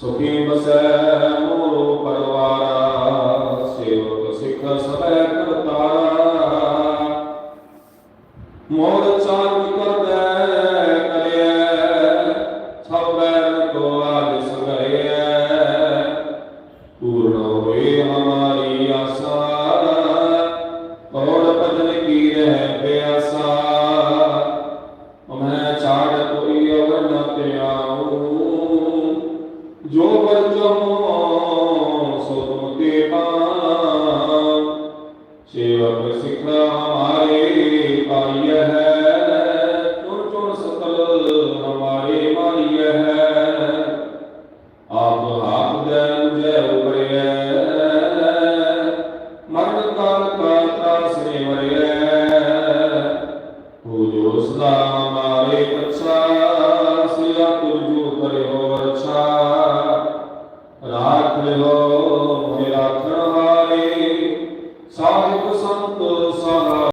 ਸੁਖੀ ਬਸੈ ਮੋਰੋ ਪਰਵਾਰਾ, ਸੇਵਕ ਸਿੱਖ ਸਵੈ ਕਰਤਾਰਾ। ਮੋਰ ਚਾਰ ਕਰਦੈ ਕਰਿਐ ਸਭ ਬੈਰ ਕੋ ਆਦ ਸੰਗਰਿਐ ਪੂਰਨ ਹੋਏ ਹਮਾਰੀ ਆਸਾ جو بچوں سنتے پان شیوہ پر سکھا ہمارے پائی ہے چون چون سکل ہمارے مائی ہے آپ ہاں دے مجھے اوپا ਰੱਖ ਲਿਓ ਮੇਰਾ ਆਖਣ ਹਾਰੇ ਸਾਧਕ ਸੰਤ ਸਹਾ